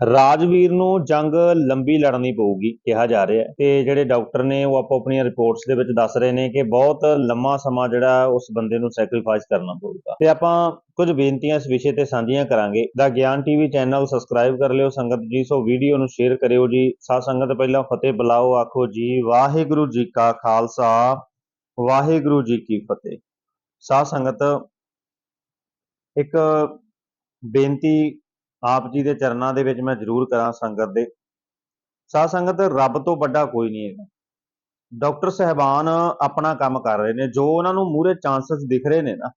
ਰਾਜਵੀਰ ਨੂੰ ਜੰਗ ਲੰਬੀ ਲੜਨੀ ਪਊਗੀ ਕਿਹਾ ਜਾ ਰਿਹਾ ਹੈ। ਤੇ ਜਿਹੜੇ ਡਾਕਟਰ ਨੇ ਉਹ ਆਪੋ ਆਪਣੀਆਂ ਰਿਪੋਰਟਸ ਦੇ ਵਿੱਚ ਦੱਸ ਰਹੇ ਨੇ ਕਿ ਬਹੁਤ ਲੰਮਾ ਸਮਾਂ ਜਿਹੜਾ ਉਸ ਬੰਦੇ ਨੂੰ ਸੈਕਰੀਫਾਈਸ ਕਰਨਾ ਪਊਗਾ। ਤੇ ਆਪਾਂ ਕੁਝ ਬੇਨਤੀਆਂ ਇਸ ਵਿਸ਼ੇ ਤੇ ਸਾਂਝੀਆਂ ਕਰਾਂਗੇ। ਦਾ ਗਿਆਨ ਟੀਵੀ ਚੈਨਲ ਸਬਸਕ੍ਰਾਈਬ ਕਰ ਲਿਓ ਸੰਗਤ ਜੀ। ਸੋ ਵੀਡੀਓ ਨੂੰ ਸ਼ੇਅਰ ਕਰਿਓ ਜੀ। ਸਾਧ ਸੰਗਤ ਪਹਿਲਾਂ ਫਤਿਹ ਬੁਲਾਓ, ਆਖੋ ਜੀ, ਵਾਹਿਗੁਰੂ ਜੀ ਕਾ ਖਾਲਸਾ, ਵਾਹਿਗੁਰੂ ਜੀ ਕੀ ਫਤਿਹ। ਸਾਧ ਸੰਗਤ, ਇੱਕ ਬੇਨਤੀ ਆਪ ਜੀ ਦੇ ਚਰਨਾਂ ਦੇ ਵਿੱਚ ਮੈਂ ਜ਼ਰੂਰ ਕਰਾਂ ਸੰਗਤ ਦੇ। ਸਾਧ ਸੰਗਤ, ਰੱਬ ਤੋਂ ਵੱਡਾ ਕੋਈ ਨਹੀਂ ਹੈਗਾ। ਡਾਕਟਰ ਸਹਿਬਾਨ ਆਪਣਾ ਕੰਮ ਕਰ ਰਹੇ ਨੇ, ਜੋ ਉਹਨਾਂ ਨੂੰ ਮੂਰੇ ਚਾਂਸਸ ਦਿਖ ਰਹੇ ਨੇ ਨਾ।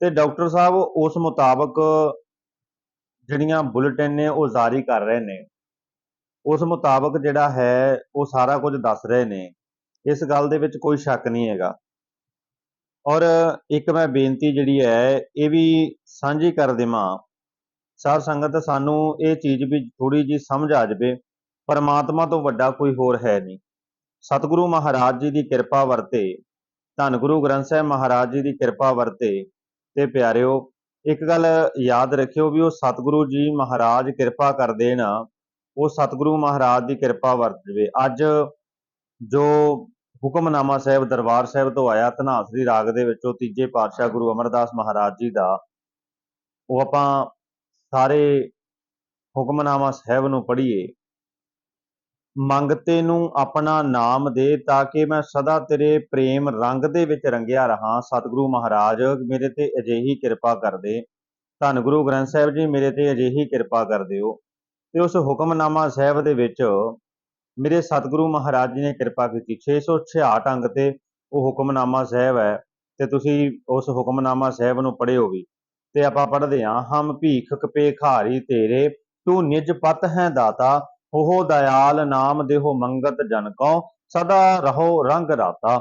ਤੇ ਡਾਕਟਰ ਸਾਹਿਬ ਉਸ ਮੁਤਾਬਕ ਜਿਹੜੀਆਂ ਬੁਲੇਟਿਨ ਨੇ, ਉਹ ਜਾਰੀ ਕਰ ਰਹੇ ਨੇ। ਉਸ ਮੁਤਾਬਕ ਜਿਹੜਾ ਹੈ, ਉਹ ਸਾਰਾ ਕੁਝ ਦੱਸ ਰਹੇ ਨੇ। ਇਸ ਗੱਲ ਦੇ ਵਿੱਚ ਕੋਈ ਸ਼ੱਕ ਨਹੀਂ ਹੈਗਾ। ਔਰ ਇੱਕ ਮੈਂ ਬੇਨਤੀ ਜਿਹੜੀ ਹੈ, ਇਹ ਵੀ ਸਾਂਝੀ ਕਰ ਦੇਵਾਂ। ਸਾਧ ਸੰਗਤ, ਸਾਨੂੰ ਇਹ ਚੀਜ਼ ਵੀ ਥੋੜੀ ਜੀ ਸਮਝ ਆ ਜਾਵੇ, ਪਰਮਾਤਮਾ ਤੋਂ ਵੱਡਾ ਕੋਈ ਹੋਰ ਹੈ ਨਹੀਂ। ਸਤਿਗੁਰੂ ਮਹਾਰਾਜ ਜੀ ਦੀ ਕਿਰਪਾ ਵਰਤੇ, ਧੰਨ ਗੁਰੂ ਗ੍ਰੰਥ ਸਾਹਿਬ ਮਹਾਰਾਜ ਜੀ ਦੀ ਕਿਰਪਾ ਵਰਤੇ ਤੇ ਪਿਆਰਿਓ, ਇੱਕ ਗੱਲ ਯਾਦ ਰੱਖਿਓ ਵੀ ਉਹ ਸਤਿਗੁਰੂ ਜੀ ਮਹਾਰਾਜ ਕਿਰਪਾ ਕਰਦੇ ਨਾ, ਉਹ ਸਤਿਗੁਰੂ ਮਹਾਰਾਜ ਦੀ ਕਿਰਪਾ ਵਰਤ ਜਵੇ। ਅੱਜ ਜੋ ਹੁਕਮਨਾਮਾ ਸਾਹਿਬ, ਦਰਬਾਰ ਸਾਹਿਬ ਤੋਂ ਆਇਆ ਧਨਾਸਰੀ ਰਾਗ ਦੇ ਵਿੱਚੋਂ ਤੀਜੇ ਪਾਤਸ਼ਾਹ ਗੁਰੂ ਅਮਰਦਾਸ ਮਹਾਰਾਜ ਜੀ ਦਾ, ਉਹ ਆਪਾਂ ਸਾਰੇ ਹੁਕਮਨਾਮਾ ਸਾਹਿਬ ਨੂੰ ਪੜ੍ਹੀਏ। ਮੰਗਤੇ ਨੂੰ ਆਪਣਾ ਨਾਮ ਦੇ ਤਾਂ ਕਿ ਮੈਂ ਸਦਾ ਤੇਰੇ ਪ੍ਰੇਮ ਰੰਗ ਦੇ ਵਿੱਚ ਰੰਗਿਆ ਰਹਾ। ਸਤਿਗੁਰੂ ਮਹਾਰਾਜ, ਮੇਰੇ ਤੇ ਅਜਿਹੀ ਕਿਰਪਾ ਕਰ ਦੇ। ਧੰਨ ਗੁਰੂ ਗ੍ਰੰਥ ਸਾਹਿਬ ਜੀ, ਮੇਰੇ ਤੇ ਅਜਿਹੀ ਕਿਰਪਾ ਕਰ ਦਿਓ। ਤੇ ਉਸ ਹੁਕਮਨਾਮਾ ਸਾਹਿਬ ਦੇ ਵਿੱਚ ਮੇਰੇ ਸਤਿਗੁਰੂ ਮਹਾਰਾਜ ਜੀ ਨੇ ਕਿਰਪਾ ਕੀਤੀ। 666 ਅੰਗ ਤੇ ਉਹ ਹੁਕਮਨਾਮਾ ਸਾਹਿਬ ਹੈ ਤੇ ਤੁਸੀਂ ਉਸ ਹੁਕਮਨਾਮਾ ਸਾਹਿਬ ਨੂੰ ਪੜ੍ਹਿਓ ਵੀ। ਤੇ ਆਪਾਂ ਪੜ੍ਹਦੇ ਹਾਂ, ਹਮ ਭੀਖ ਕਪੇ ਤੇਰੇ, ਤੂੰ ਨਿਜ ਪਤ ਹੈ ਦਾਤਾ ਉਹ ਦਇਆਲ ਨਾਮ ਦੇਹੋ ਮੰਗਤ ਜਨ ਕੋ ਸਦਾ ਰਹੋ ਰੰਗ ਰਾਤਾ।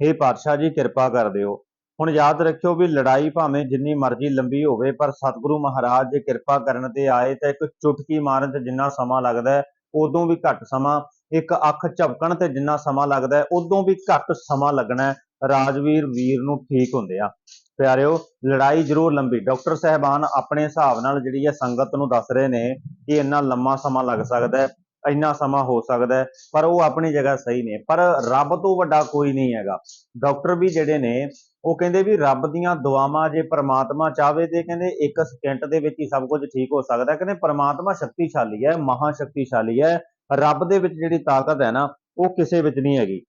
हे ਪਾਤਸ਼ਾਹ ਜੀ, ਕਿਰਪਾ ਕਰ ਦਿਓ। ਹੁਣ ਯਾਦ ਰੱਖਿਓ ਵੀ ਲੜਾਈ ਭਾਵੇਂ ਜਿੰਨੀ ਮਰਜ਼ੀ ਲੰਬੀ ਹੋਵੇ, ਪਰ ਸਤਿਗੁਰੂ ਮਹਾਰਾਜ ਜੇ ਕਿਰਪਾ ਕਰਨ ਤੇ ਆਏ ਤਾਂ ਇੱਕ ਚੁਟਕੀ ਮਾਰਨ ਤੇ ਜਿੰਨਾ ਸਮਾਂ ਲੱਗਦਾ ਉਦੋਂ ਵੀ ਘੱਟ ਸਮਾਂ। ਇੱਕ ਅੱਖ ਝਪਕਣ ਤੇ ਜਿੰਨਾ ਸਮਾਂ ਲੱਗਦਾ ਉਦੋਂ ਵੀ ਘੱਟ ਸਮਾਂ ਲੱਗਣਾ ਰਾਜਵੀਰ ਵੀਰ ਨੂੰ ਠੀਕ ਹੁੰਦੇ ਆ। ਪਿਆਰਿਓ, ਲੜਾਈ ਜ਼ਰੂਰ ਲੰਬੀ। ਡਾਕਟਰ ਸਹਿਬਾਨ ਆਪਣੇ ਹਿਸਾਬ ਨਾਲ ਜਿਹੜੀ ਹੈ ਸੰਗਤ ਨੂੰ ਦੱਸ ਰਹੇ ਨੇ ਕਿ ਇੰਨਾ ਲੰਮਾ ਸਮਾਂ ਲੱਗ ਸਕਦਾ ਹੈ, ਇੰਨਾ ਸਮਾਂ ਹੋ ਸਕਦਾ ਹੈ, ਪਰ ਉਹ ਆਪਣੀ ਜਗ੍ਹਾ ਸਹੀ ਨੇ। ਪਰ ਰੱਬ ਤੋਂ ਵੱਡਾ ਕੋਈ ਨਹੀਂ ਹੈਗਾ। ਡਾਕਟਰ ਵੀ ਜਿਹੜੇ ਨੇ, ਉਹ ਕਹਿੰਦੇ ਵੀ ਰੱਬ ਦੀਆਂ ਦੁਆਵਾਂ ਜੇ ਪ੍ਰਮਾਤਮਾ ਚਾਹਵੇ ਤੇ ਕਹਿੰਦੇ ਇੱਕ ਸਕਿੰਟ ਦੇ ਵਿੱਚ ਹੀ ਸਭ ਕੁਝ ਠੀਕ ਹੋ ਸਕਦਾ ਕਹਿੰਦੇ ਪ੍ਰਮਾਤਮਾ ਸ਼ਕਤੀਸ਼ਾਲੀ ਹੈ ਮਹਾ ਸ਼ਕਤੀਸ਼ਾਲੀ ਹੈ। ਰੱਬ ਦੇ ਵਿੱਚ ਜਿਹੜੀ ਤਾਕਤ ਹੈ ਨਾ, ਉਹ ਕਿਸੇ ਵਿੱਚ ਨਹੀਂ ਹੈਗੀ।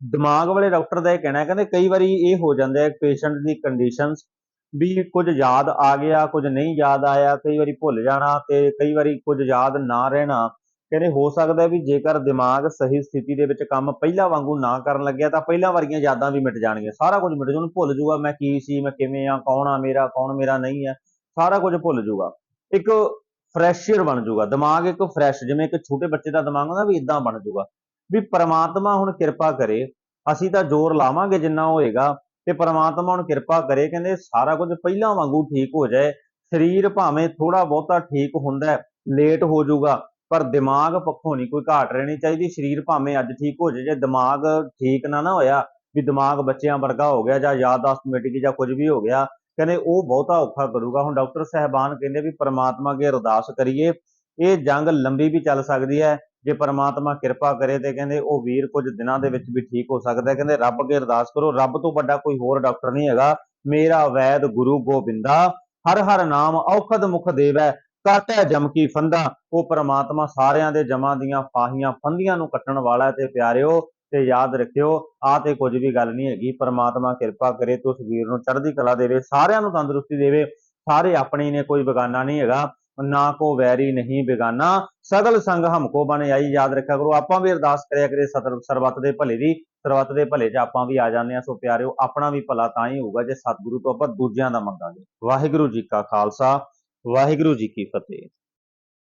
ਦਿਮਾਗ ਵਾਲੇ ਡਾਕਟਰ ਦਾ ਇਹ ਕਹਿਣਾ ਹੈ, ਕਹਿੰਦੇ ਕਈ ਵਾਰੀ ਇਹ ਹੋ ਜਾਂਦਾ ਹੈ ਪੇਸ਼ੈਂਟ ਦੀ ਕੰਡੀਸ਼ਨਸ ਵੀ ਕੁਝ ਯਾਦ ਆ ਗਿਆ, ਕੁਝ ਨਹੀਂ ਯਾਦ ਆਇਆ, ਕਈ ਵਾਰੀ ਭੁੱਲ ਜਾਣਾ ਤੇ ਕਈ ਵਾਰੀ ਕੁਝ ਯਾਦ ਨਾ ਰਹਿਣਾ। ਕਹਿੰਦੇ ਹੋ ਸਕਦਾ ਵੀ ਜੇਕਰ ਦਿਮਾਗ ਸਹੀ ਸਥਿਤੀ ਦੇ ਵਿੱਚ ਕੰਮ ਪਹਿਲਾਂ ਵਾਂਗੂ ਨਾ ਕਰਨ ਲੱਗਿਆ ਤਾਂ ਪਹਿਲਾਂ ਵਾਰੀਆਂ ਯਾਦਾਂ ਵੀ ਮਿਟ ਜਾਣਗੀਆਂ। ਸਾਰਾ ਕੁਝ ਮਿਟ ਜਾਊ, ਉਹਨੂੰ ਭੁੱਲ ਜਾਊਗਾ ਮੈਂ ਕੀ ਸੀ, ਮੈਂ ਕਿਵੇਂ ਆ, ਕੌਣ ਆ ਮੇਰਾ, ਕੌਣ ਮੇਰਾ ਨਹੀਂ ਹੈ ਸਾਰਾ ਕੁਝ ਭੁੱਲ ਜਾਊਗਾ। ਇੱਕ ਫਰੈਸ਼ਰ ਬਣ ਜਾਊਗਾ, ਦਿਮਾਗ ਇੱਕ ਫਰੈਸ਼ ਜਿਵੇਂ ਇੱਕ ਛੋਟੇ ਬੱਚੇ ਦਾ ਦਿਮਾਗ ਹੁੰਦਾ ਵੀ ਇਦਾਂ ਬਣ ਜਾਊਗਾ। ਵੀ ਪ੍ਰਮਾਤਮਾ ਹੁਣ ਕਿਰਪਾ ਕਰੇ, ਅਸੀਂ ਤਾਂ ਜ਼ੋਰ ਲਾਵਾਂਗੇ ਜਿੰਨਾ ਹੋਏਗਾ, ਤੇ ਪ੍ਰਮਾਤਮਾ ਹੁਣ ਕਿਰਪਾ ਕਰੇ, ਕਹਿੰਦੇ ਸਾਰਾ ਕੁਝ ਪਹਿਲਾਂ ਵਾਂਗੂ ਠੀਕ ਹੋ ਜਾਏ, ਸਰੀਰ ਭਾਵੇਂ ਥੋੜਾ ਬਹੁਤਾ ਠੀਕ ਹੁੰਦਾ ਲੇਟ ਹੋ ਜਾਊਗਾ, ਪਰ ਦਿਮਾਗ ਪੱਖੋਂ ਨਹੀਂ ਕੋਈ ਘਾਟ ਰਹਿਣੀ ਚਾਹੀਦੀ, ਸਰੀਰ ਭਾਵੇਂ ਅੱਜ ਠੀਕ ਹੋ ਜਾਏ, ਜੇ ਦਿਮਾਗ ਠੀਕ ਨਾ ਨਾ ਹੋਇਆ, ਵੀ ਦਿਮਾਗ ਬੱਚਿਆਂ ਵਰਗਾ ਹੋ ਗਿਆ ਜਾਂ ਯਾਦਦਾਸਤ ਮਿਟ ਗਈ ਜਾਂ ਕੁਝ ਵੀ ਹੋ ਗਿਆ, ਕਹਿੰਦੇ ਉਹ ਬਹੁਤਾ ਔਖਾ ਕਰੂਗਾ। ਹੁਣ ਡਾਕਟਰ ਸਹਿਬਾਨ ਕਹਿੰਦੇ ਵੀ ਪ੍ਰਮਾਤਮਾ ਅੱਗੇ ਅਰਦਾਸ ਕਰੀਏ, ਇਹ ਜੰਗ ਲੰਬੀ ਵੀ ਚੱਲ ਸਕਦੀ ਹੈ ਜੇ ਪ੍ਰਮਾਤਮਾ ਕਿਰਪਾ ਕਰੇ ਤੇ ਕਹਿੰਦੇ ਉਹ ਵੀਰ ਕੁਝ ਦਿਨਾਂ ਦੇ ਵਿੱਚ ਵੀ ਠੀਕ ਹੋ ਸਕਦਾ ਕਹਿੰਦੇ ਰੱਬ ਅੱਗੇ ਅਰਦਾਸ ਕਰੋ, ਰੱਬ ਤੋਂ ਵੱਡਾ ਕੋਈ ਹੋਰ ਡਾਕਟਰ ਨਹੀਂ ਹੈਗਾ। ਮੇਰਾ ਵੈਦ ਗੁਰੂ ਗੋਬਿੰਦਾ, ਹਰ ਹਰ ਨਾਮ ਔਖਦ ਮੁਖ ਦੇਵੈ, ਕਾਟੈ ਜਮ ਫੰਦਾ। ਉਹ ਪ੍ਰਮਾਤਮਾ ਸਾਰਿਆਂ ਦੇ ਜਮਾਂ ਦੀਆਂ ਫਾਹੀਆਂ ਫੰਦੀਆਂ ਨੂੰ ਕੱਟਣ ਵਾਲਾ ਤੇ ਪਿਆਰਿਓ, ਤੇ ਯਾਦ ਰੱਖਿਓ, ਆ ਤੇ ਕੁਝ ਵੀ ਗੱਲ ਨਹੀਂ ਹੈਗੀ। ਪਰਮਾਤਮਾ ਕਿਰਪਾ ਕਰੇ ਤੇ ਉਸ ਵੀਰ ਨੂੰ ਚੜ੍ਹਦੀ ਕਲਾ ਦੇਵੇ, ਸਾਰਿਆਂ ਨੂੰ ਤੰਦਰੁਸਤੀ ਦੇਵੇ। ਸਾਰੇ ਆਪਣੇ ਨੇ ਕੋਈ ਬਗਾਨਾ ਨਹੀਂ ਹੈਗਾ। ਨਾ ਕੋ ਵੈਰੀ ਨਹੀਂ ਬੇਗਾਨਾ, ਸਗਲ ਸੰਗ ਹਮਕੋ ਬਨ ਆਈ, ਯਾਦ ਰੱਖਿਆ ਕਰੋ, ਆਪਾਂ ਵੀ ਅਰਦਾਸ ਕਰਿਆ ਕਰੇ ਸਤਰ, ਸਰਬੱਤ ਦੇ ਭਲੇ ਦੀ ਸਰਬੱਤ ਦੇ ਭਲੇ 'ਚ ਆਪਾਂ ਵੀ ਆ ਜਾਂਦੇ ਆ ਸੋ ਪਿਆਰਿਓ, ਆਪਣਾ ਵੀ ਭਲਾ ਤਾਂ ਹੀ ਹੋਊਗਾ ਜੇ ਸਤਿਗੁਰੂ ਤੋਂ ਆਪਾਂ ਦੂਜਿਆਂ ਦਾ ਮੰਗਾਂਗੇ। ਵਾਹਿਗੁਰੂ ਜੀ ਕਾ ਖਾਲਸਾ, ਵਾਹਿਗੁਰੂ ਜੀ ਕੀ ਫਤਿਹ।